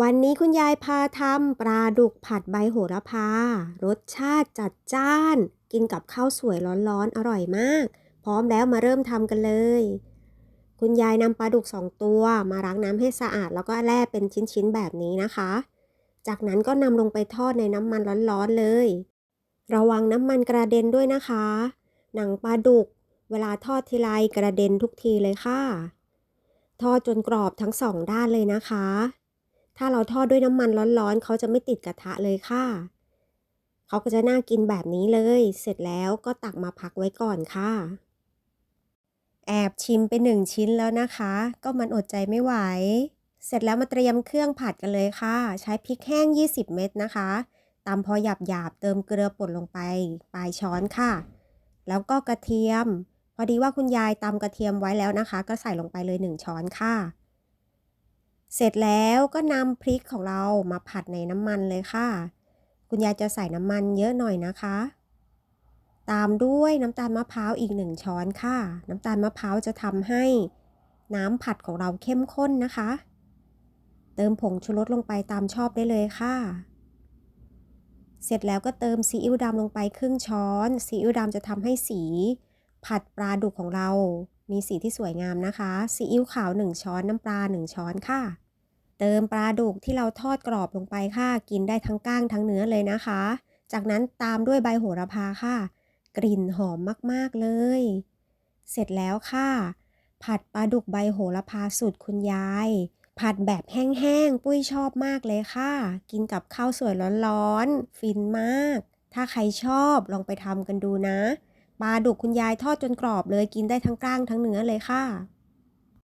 วันนี้คุณยายพาทำปลาดุกผัดใบโหระพา รสชาติจัดจ้าน กินกับข้าวสวยร้อนๆ อร่อยมาก พร้อมแล้วมาเริ่มทำกันเลย คุณยายนำปลาดุกสองตัวมาล้างน้ำให้สะอาดแล้วก็แล่เป็นชิ้นๆ แบบนี้นะคะ จากนั้นก็นำลงไปทอดในน้ำมันร้อนๆเลย ระวังน้ำมันกระเด็นด้วยนะคะ หนังปลาดุก เวลาทอดทีไรกระเด็นทุกทีเลยค่ะ ทอดจนกรอบทั้งสองด้านเลยนะคะ ถ้าเราทอดด้วยน้ำมันร้อนๆเขาจะไม่ติดกระทะเลยค่ะ เขาก็จะน่ากินแบบนี้เลย เสร็จแล้วก็ตักมาพักไว้ก่อนค่ะ แอบชิมไปหนึ่งชิ้นแล้วนะคะ ก็มันอดใจไม่ไหว เสร็จแล้วมาเตรียมเครื่องผัดกันเลยค่ะ ใช้พริกแห้ง 20 เม็ดนะคะตำพอหยาบๆเติมเกลือป่นลงไปปลายช้อนค่ะ แล้วก็กระเทียม พอดีว่าคุณยายตำกระเทียมไว้แล้วนะคะ ก็ใส่ลงไปเลย 1 ช้อนค่ะ เสร็จแล้วก็นำพริกของเรามาผัดในน้ำมันเลยค่ะ คุณยายจะใส่น้ำมันเยอะหน่อยนะคะ ตามด้วยน้ำตาลมะพร้าวอีก1ช้อนค่ะ น้ำตาลมะพร้าวจะทำให้น้ำผัดของเราเข้มข้นนะคะ เติมผงชูรสลงไปตามชอบได้เลยค่ะ เสร็จแล้วก็เติมซีอิ๊วดำลงไปครึ่งช้อน ซีอิ๊วดำจะทำให้สี ผัดปลาดุกของเรามีสีที่สวยงามนะคะ ซีอิ๊วขาว 1 ช้อน น้ำปลา 1 ช้อนค่ะ เติมปลาดุกที่เราทอดกรอบลงไปค่ะ กินได้ทั้งก้างทั้งเนื้อเลยนะคะ จากนั้นตามด้วยใบโหระพาค่ะ กลิ่นหอมมาก ๆ เลย เสร็จแล้วค่ะ ผัดปลาดุกใบโหระพาสูตรคุณยาย ผัดแบบแห้งๆ ปุ้ยชอบมากเลยค่ะ กินกับข้าวสวยร้อนๆ ฟินมาก ถ้าใครชอบลองไปทำกันดูนะ ปลาดุกคุณยายทอดจนกรอบเลย กินได้ทั้งก้างทั้งเนื้อเลยค่ะ